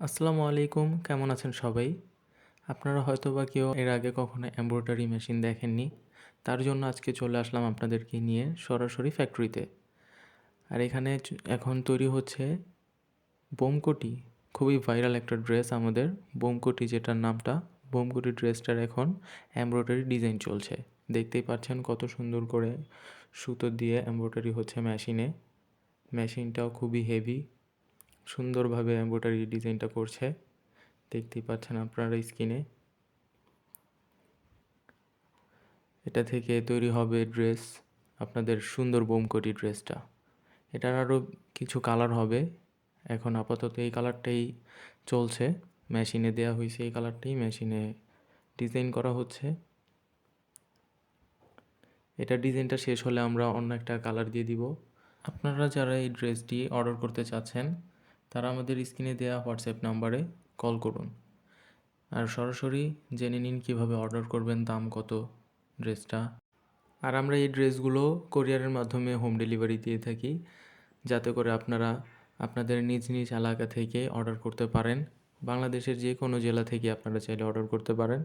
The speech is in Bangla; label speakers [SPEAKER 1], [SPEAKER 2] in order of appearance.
[SPEAKER 1] আসসালামু আলাইকুম, কেমন আছেন সবাই? আপনারা হয়তো বা কেউ এর আগে কখনো এমব্রয়ডারি মেশিন দেখেননি, তার জন্য আজকে চলে আসলাম আপনাদেরকে নিয়ে সরাসরি ফ্যাক্টরিতে। আর এখানে এখন তৈরি হচ্ছে বোমকোটি, খুবই ভাইরাল একটা ড্রেস আমাদের। বোমকোটি যেটার নামটা, বোমকোটি ড্রেসটার এখন এমব্রয়ডারি ডিজাইন চলছে। দেখতেই পাচ্ছেন কত সুন্দর করে সুতো দিয়ে এমব্রয়ডারি হচ্ছে মেশিনে। মেশিনটাও খুবই হেভি। সুন্দরভাবে এমব্রয়ডারি ডিজাইনটা করছে। দেখতেই পাচ্ছেন আপনারা স্ক্রিনে এটা থেকে তৈরি হবে ড্রেস, আপনাদের সুন্দর বোমকটি ড্রেসটা। এটার আরও কিছু কালার হবে। এখন আপাতত এই কালারটাই চলছে। মেশিনে দেয়া হয়েছে এই কালারটাই, মেশিনে ডিজাইন করা হচ্ছে। এটা ডিজাইনটা শেষ হলে আমরা অন্য একটা কালার দিয়ে দিব। আপনারা যারা এই ড্রেসটি অর্ডার করতে চাচ্ছেন তারা আমাদের স্ক্রিনে দেওয়া হোয়াটসঅ্যাপ নাম্বারে কল করুন। আর সরাসরি জেনে নিন কীভাবে অর্ডার করবেন, দাম কত, ড্রেসটা। আর আমরা এই ড্রেসগুলো কোরিয়ারের মাধ্যমে হোম ডেলিভারি দিয়ে থাকি, যাতে করে আপনারা আপনাদের নিজ নিজ এলাকা থেকে অর্ডার করতে পারেন। বাংলাদেশের যে কোনো জেলা থেকে আপনারা চাইলে অর্ডার করতে পারেন।